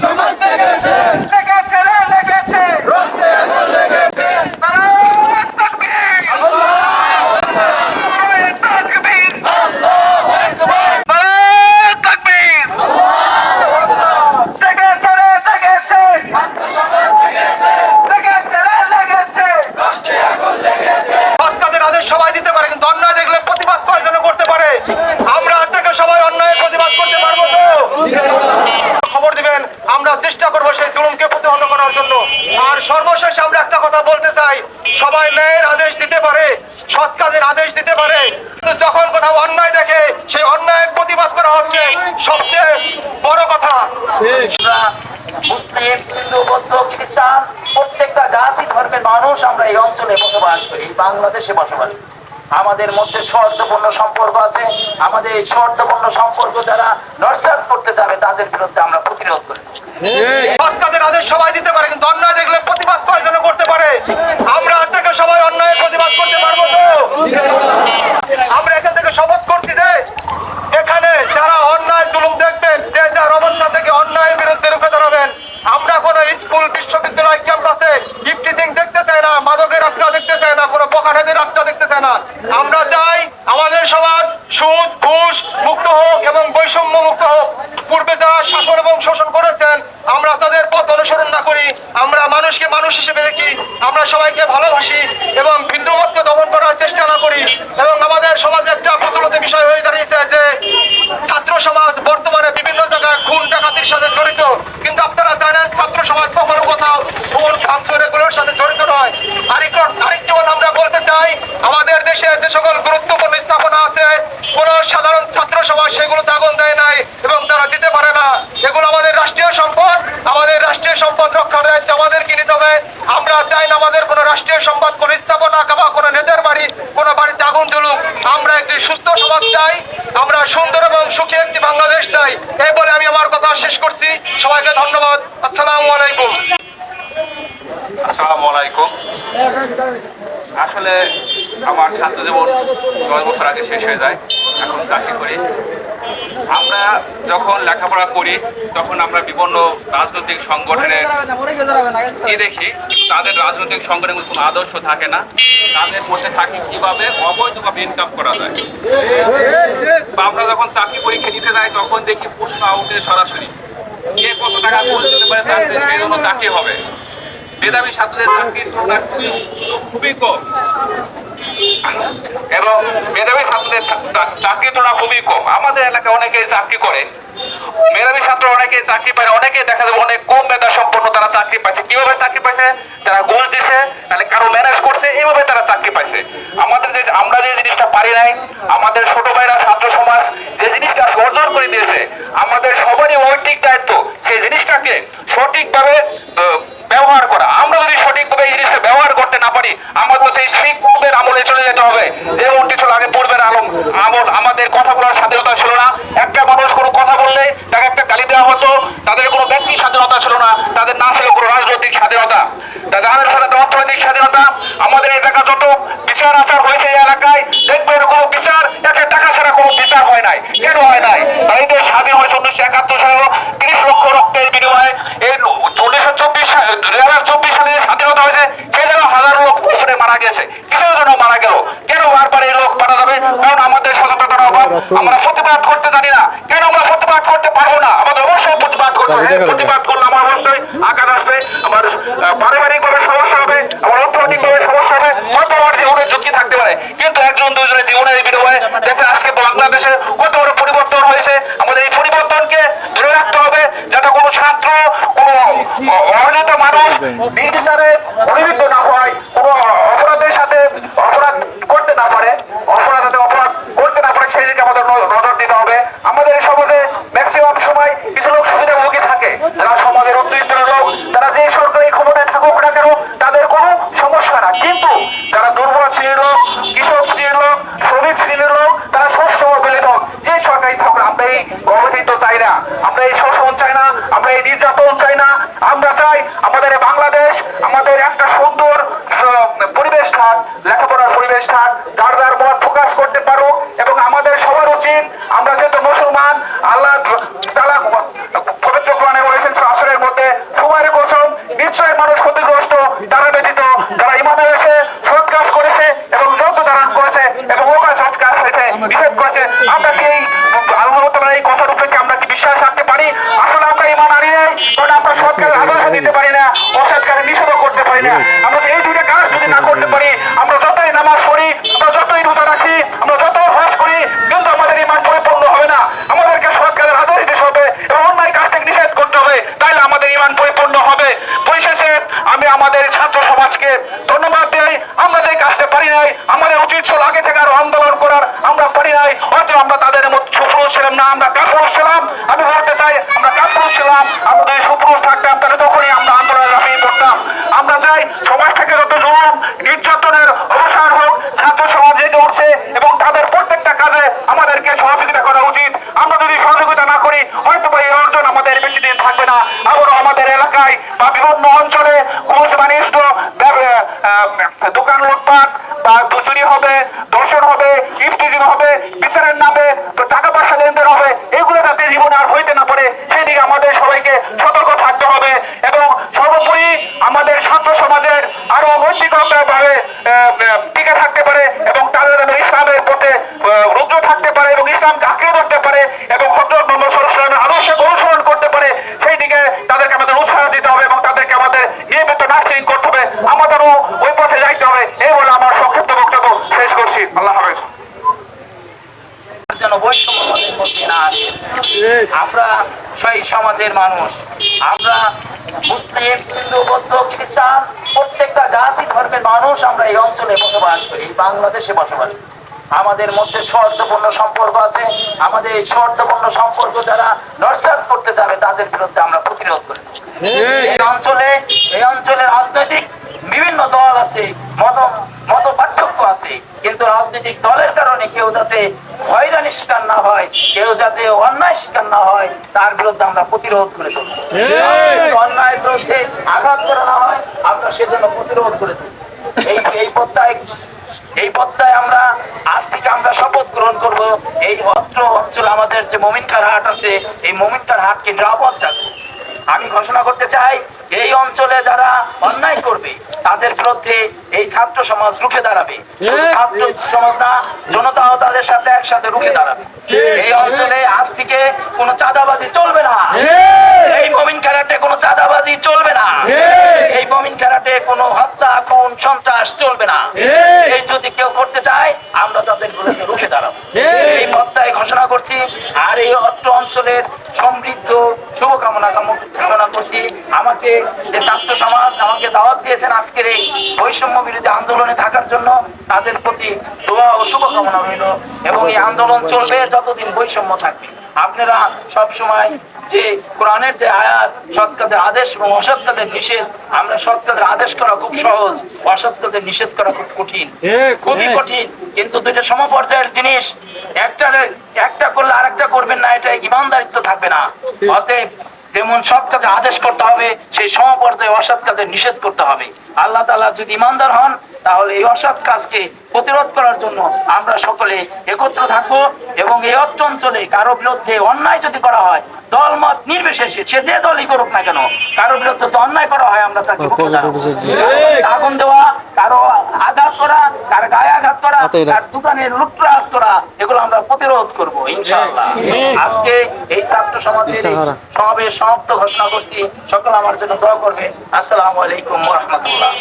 সমাজে গেছে লেগেছে রে লেগেছে রক্তে আগুন লেগেছে নারায়ণ তাকবীর নারায়ণ তাকবীর আল্লাহু আকবার নারায়ণ তাকবীর লেগেছে রে লেগেছে লেগেছে রে লেগেছে রক্তে আগুন লেগেছে বাচ্চাদের আদেশ সবাই দিতে পারে কিন্তু অন্যায় দেখলে প্রতিবাদ কয়জন করতে পারে আমরা আজ থেকে সবাই অন্যায়ের প্রতিবাদ করতে পারব তো খবর দিবেন, আমরা চেষ্টা করব সেই জুলুমকে প্রতিহত করার জন্য আর সর্বশেষ আমরা একটা কথা বলতে চাই, সবাই ন্যায়ের আদেশ দিতে পারে, সৎ কাজের আদেশ দিতে পারে যখন কোথাও অন্যায় দেখে, সেই অন্যায়ের প্রতিবাদ করা হচ্ছে, সবচেয়ে বড় কথা মুসলিম, হিন্দু, বৌদ্ধ, খ্রিস্টান, প্রত্যেকটা জাতি, ধর্মের মানুষ আমরা এই অঞ্চলে বসবাস করি বাংলাদেশে বসবাস করি। আমাদের মধ্যে সৌহার্দ্যপূর্ণ সম্পর্ক আছে। আমাদের এই সৌহার্দ্যপূর্ণ সম্পর্ক যারা নরসাদ করতে যাবে তাদের বিরুদ্ধে আমরা প্রতিরোধ করি। সৎ আদেশ সবাই দিতে পারে কিন্তু অন্যায় দেখলে প্রতিবাদ কয়জন করতে পারে? আমরা আজ থেকে সবাই অন্যায়ের প্রতিবাদ করতে পারব তো? আমরা এখান থেকে শপথ করছি যে এখানে যারা অন্যায় জুলুম দেখবেন যে যার অবস্থা থেকে অন্যায়ের বিরুদ্ধে রুখে দাঁড়াবেন আমরা কোনো স্কুল বিশ্ববিদ্যালয় ক্যাম্পাসে ইফটিজিং দেখতে চাই না মাদকের আখড়া দেখতে চাই না কোনো পকাঠাদের আখড়া না আমরা চাই আমাদের সমাজ সুদ, ঘুষ মুক্ত হোক এবং বৈষম্য মুক্ত হোক। পূর্বে যারা শাসন এবং শোষণ করেছেন, আমরা তাদের পথ অনুসরণ না করি। আমরা মানুষকে মানুষ হিসেবে দেখি। আমরা সবাইকে ভালোবাসি এবং ভিন্নমতকে দমন করার চেষ্টা না করি। এবং আমাদের সমাজে একটা প্রচলিত বিষয় হয়ে দাঁড়িয়েছে যে ছাত্র সমাজ বর্তমানে বিভিন্ন জায়গায় খুন, ডাকাতির সাথে জড়িত কিন্তু আপনারা জানেন ছাত্র সমাজ কখনো কোথাও খুন ভাঙচুর এগুলোর সাথে জড়িত নয় আরেকটা আরেকটি কথা আমরা বলতে চাই আমাদের দেশে যে সকল গুরুত্বপূর্ণ স্থাপনা আছে কোন ছাত্র সমাজ আগুন দেয় নাই এবং তারা দিতে পারে না। এগুলো আমাদের রাষ্ট্রীয় সম্পদ। আমাদের রাষ্ট্রীয় সম্পদ রক্ষার দায়িত্ব আমাদেরকে নিতে হবে। আমরা চাই না আমাদের কোনো রাষ্ট্রীয় সম্পদ, কোনো স্থাপনা বা কোনো নেতার বাড়ি, কোনো বাড়িতে আগুন জ্বলুক। আমরা একটি সুস্থ সমাজ চাই। আমরা সুন্দর এবং সুখী একটি বাংলাদেশ চাই। এই বলে আমি আমার কথা শেষ করছি। সবাইকে ধন্যবাদ। আসসালামু আলাইকুম। আসসালামু আলাইকুম। আসলে আমার ছাত্র জীবন দশ বছর আগে শেষ হয়ে যায়, এখন চাকরি করি। আমরা যখন লেখাপড়া করি, তখন আমরা বিভিন্ন রাজনৈতিক সংগঠনের কি দেখি, তাদের রাজনৈতিক সংগঠনের কোনো আদর্শ থাকে না। তাদের মধ্যে থাকে কীভাবে অবৈধভাবে ইনকাম করা যায়। বা আমরা যখন চাকরি পরীক্ষা দিতে যাই, তখন দেখি প্রশ্ন আউটে সরাসরি। কে কত টাকা দিতে পারে, তার চাকরি হবে। মেধাবী ছাত্রদের চাকরির তুলনা খুবই খুবই কম। এবং মেধাবী ছাত্রদের চা- চাকরির তুলনা খুবই কম। আমাদের এলাকায় অনেকে চাকরি করে। মেধাবী ছাত্র অনেকে চাকরি পায় অনেকে দেখা যাবে অনেক কম মেধা সম্পন্ন তারা চাকরি পাইছে। কীভাবে চাকরি পাইছে? তারা ঘুষ দিছে, তাহলে কারও ম্যানেজ করছে এইভাবে তারা চাকরি পাইছে। আমাদের যে, আমরা যে জিনিসটা পারি নাই, আমাদের ছোট ভাইরা ছাত্র সমাজ যে জিনিসটা অর্জন করে দিয়েছে আমাদের সবারই নৈতিক দায়িত্ব সেই জিনিসটাকে সঠিকভাবে আহ, ব্যবহার করা আমরা যদি সঠিকভাবে এই জিনিসটা ব্যবহার করতে না পারি আমাদের সেই শিখ পূর্বের আমলে চলে যেতে হবে যেমনটি ছিল আগে পূর্বের আলম আমাদের কথা বলার স্বাধীনতা ছিল না। একটা মানুষ কোনো কথা বললে তাকে একটা গালি দেওয়া হতো। তাদের কোনো ব্যক্তি স্বাধীনতা ছিল না। তাদের না ছিল কোনো রাজনৈতিক স্বাধীনতা। তাদের সাথে অর্থনৈতিক স্বাধীনতা। আমাদের এলাকা যত বিচার আচার হয়েছে এই এলাকায় দেখবেন কোনো বিচার একটা টাকা ছাড়া কোনো বিচার হয় নাই। কেন হয় নাই? এই দেশ স্বাধীন হয়েছে উনিশশো একাত্তর সালে তিরিশ লক্ষ রক্তের বিনিময়ে এই উনিশশো চব্বিশ দুই হাজার চব্বিশ সালে স্বাধীনতা হয়েছে সেই জন্য হাজারো লোক পিছনে মারা গেছে কিসের জন্য মারা গেল কেন বারবার এই লোক মারা যাবে কারণ আমাদের সচেতনতার অভাব আমরা প্রতিবাদ করতে জানি না কেন আমরা প্রতিবাদ করতে পারব না আমাদের অবশ্যই প্রতিবাদ করতে হবে প্রতিবাদ করলে আমার অবশ্যই আঘাত আসবে আমার পারিবারিক ভাবে সমস্যা হবে আমার অর্থনৈতিক ভাবে সমস্যা হবে হয়তো আমার জীবনের ঝুঁকি থাকতে পারে কিন্তু একজন দুজনের জীবনের বিনিময়ে দেখবে আজকে বাংলাদেশে কত বড় পরিবর্তন হয়েছে আমাদের এই পরিবর্তনকে ধরে রাখতে হবে যাতে কোনো ছাত্র কোনো অবহেলিত মানুষ নির্বিচারে অভিযুক্ত না হয় কোনো অপরাধের সাথে অপরাধ করতে না পারে অপরাধ যাতে অপরাধ করতে না পারে সেই দিকে আমাদের ন- নজর দিতে হবে আমাদের এই সমাজে ম্যাক্সিমাম সময় কিছু লোক সুবিধাভোগী থাকে যারা সমাজের উদ্বৃত্ত লোক তারা যে আমরা চাই আমাদের এই বাংলাদেশ আমাদের একটা সুন্দর আহ, পরিবেশ থাক লেখাপড়ার পরিবেশ থাক যার যার মত প্রকাশ করতে পারো এবং আমাদের উচিত আমরা যেহেতু মুসলমান, আল্লাহ তালা পবিত্র কোরআনে বলেছেন আসরের মধ্যে সময়ের কসম নিশ্চয় মানুষ ক্ষতিগ্রস্ত তারা ব্যতীত যারা ইমানে এসে সৎ কাজ করেছে এবং যত ধারণ করেছে এবং ওকাল সৎ কাজ হয়েছে নিষেধ করেছে আমরা কি এই আল্লাহ তাআলার এই কথার উপরে কি আমরা কি বিশ্বাস রাখতে পারি আসলে আমরা ইমান হারিয়ে কারণ আমরা সৎ কাজ আদর্শ দিতে পারি না অসৎ কাজে নিষেধও করতে পারি না আমরা এই দুইটা কাজ যদি না করতে পারি আমরা যতই নামাজ পড়ি আমরা যতই রোজা রাখি আমরা যত হজ করি কিন্তু আমাদের ইমান পরিপূর্ণ হবে না আমাদেরকে সৎ কাজের আদর্শ দিতে হবে এবং অন্যায় কাজ থেকে নিষেধ করতে হবে তাইলে আমাদের ইমান পরিপূর্ণ হবে। পরিশেষে আমি আমাদের ছাত্র সমাজকে ধন্যবাদ দিই আমরা যে কাজটা পারি নাই, আমাদের উচিত ছিল আগে থেকে আরও আন্দোলন করার। আমরা পারি নাই, হয়তো আমরা তাদের মধ্যে সুপুরুষ ছিলাম না, আমরা কাপুরুষ ছিলাম। আমি বলতে চাই, আমরা কাপুরুষ ছিলাম যদি সুপুরুষ থাকতাম তাহলে তখনই আমরা আন্দোলনে লাফিয়ে পড়তাম। আমরা চাই সমাজ থেকে যত জুলুম নির্যাতনের অবসান হোক, ছাত্র সমাজ জেগে উঠছে এবং তাদের প্রত্যেকটা কাজে আমাদেরকে সহযোগিতা করা উচিত। না করি হয়তো এই অর্জন আমাদের বেশি দিন থাকবে না। আবারও আমাদের এলাকায় বা বিভিন্ন অঞ্চলে ঘুষ বানিষ্ট দোকান লুটপাট, বা চুরি হবে, দর্শন হবে ইফতিজিং হবে, বিচারের নামে তো টাকা পয়সা লেনদেন হবে, এগুলো যাতে জীবনে আর হইতে না পারে সেই দিকে আমাদের সবাইকে সতর্ক থাকতে হবে। এবং সর্বোপরি আমাদের ছাত্র সমাজের আরও নৈতিকভাবে টিকে থাকতে পারে এবং তাদের ইসলামের পথে রুদ্র থাকতে পারে এবং ইসলামকে আঁকড়ে ধরতে পারে এবং হজরত মোহাম্মদ সাল্লাল্লাহু আলাইহি ওয়াসাল্লামের আদর্শকে অনুসরণ করতে পারে সেই দিকে তাদেরকে আমাদের উৎসাহ দিতে হবে এবং তাদেরকে আমাদের নিয়মিত নার্সিং করতে হবে আমাদেরও ওই পথে যাইতে হবে এই বলে আমার সংক্ষিপ্ত বক্তব্য শেষ করছি আল্লাহ হাফেজ যেন বৈষম্য আমাদের মধ্যে না আসে আমরা সেই সমাজের মানুষ। আমরা মুসলিম হিন্দু বৌদ্ধ খ্রিস্টান প্রত্যেকটা জাতি ধর্মের মানুষ আমরা এই অঞ্চলে বসবাস করি এই বাংলাদেশে বসবাস করি। আমাদের মধ্যে স্বার্থপূর্ণ সম্পর্ক আছে। আমাদের এই স্বার্থপূর্ণ সম্পর্ক যারা নরসাদ করতে যাবে তাদের বিরুদ্ধে আমরা প্রতিরোধ করি। এই অঞ্চলে এই অঞ্চলে রাজনৈতিক বিভিন্ন দল আছে মত কিন্তু রাজনৈতিক দলের কারণে কেউ যাতে হয়রানির শিকার না হয় কেউ যাতে অন্যায় শিকার না হয় তার বিরুদ্ধে আমরা প্রতিরোধ করে চলবো অন্যায়ের বিরুদ্ধে আঘাত করা না হয় আমরা সেজন্য প্রতিরোধ করে এই এই পত্তায় এই পত্তায় আমরা আজ থেকে আমরা শপথ গ্রহণ করব এই অত্র অঞ্চল আমাদের যে মমিনকার হাট আছে এই মমিনকার হাটকে নিরাপদ রাখব আমি ঘোষণা করতে চাই এই অঞ্চলে যারা অন্যায় করবে তাদের বিরুদ্ধে এই ছাত্র সমাজ রুখে দাঁড়াবে। ছাত্র সমাজ না জনতাও তাদের সাথে একসাথে রুখে দাঁড়াবে। এই অঞ্চলে আজ থেকে কোনো চাঁদাবাজি চলবে না। এই মমিন খেলাটে কোনো চাঁদাবাজি চলবে না। এই মমিন খেলাটে কোনো হত্যা খুন সন্ত্রাস চলবে না। এই যদি কেউ করতে চায় আমরা তাদের বিরুদ্ধে রুখে দাঁড়াবো। এই পত্তায় ঘোষণা করছি আর এই অত্র অঞ্চলের সমৃদ্ধ শুভকামনা কাম- কামনা করছি। আমাকে যে ছাত্র সমাজ আমাকে দাওয়াত দিয়েছেন আজকের এই বৈষম্য বিরোধী আন্দোলনে থাকার জন্য তাদের প্রতি দোয়া ও শুভকামনা রইল। এবং এই আন্দোলন চলবে যতদিন বৈষম্য থাকবে। আপনারা সব সময় যে কোরআনের যে আয়াত সৎ কাজের আদেশ এবং অসৎ কাজের নিষেধ আমরা সৎ কাজের আদেশ করা খুব সহজ অসৎ কাজের নিষেধ করা খুব কঠিন। খুবই কঠিন কিন্তু দুইটা সমপর্যায়ের জিনিস একটা একটা করলে আরেকটা করবেন না এটা ইমানদারিত্ব থাকবে না। অতএব যেমন সৎ কাজে আদেশ করতে হবে সেই সমপর্যায়ে অসৎ কাজে নিষেধ করতে হবে আল্লাহ তালা যদি ইমানদার হন তাহলে এই অসৎ কাজকে প্রতিরোধ করার জন্য আমরা সকলে একত্র থাকব এবং এই অর্থ অঞ্চলে কারও বিরুদ্ধে অন্যায় যদি করা হয় দল মত নির্বিশেষে সে যে দলই করুক না কেন কারও বিরুদ্ধে তো অন্যায় করা হয় আমরা তাকে। আগুন দেওয়া কারও করা কার গায়ে আঘাত করা তার দোকানে লুটরাজ করা এগুলো আমরা প্রতিরোধ করব ইনশাআল্লাহ। আজকে এই ছাত্র সমাজের সমাবেশ সমাপ্ত ঘোষণা করছি। সকল আমার জন্য দোয়া করবে আসসালামু আলাইকুম রহমতুল্লাহ।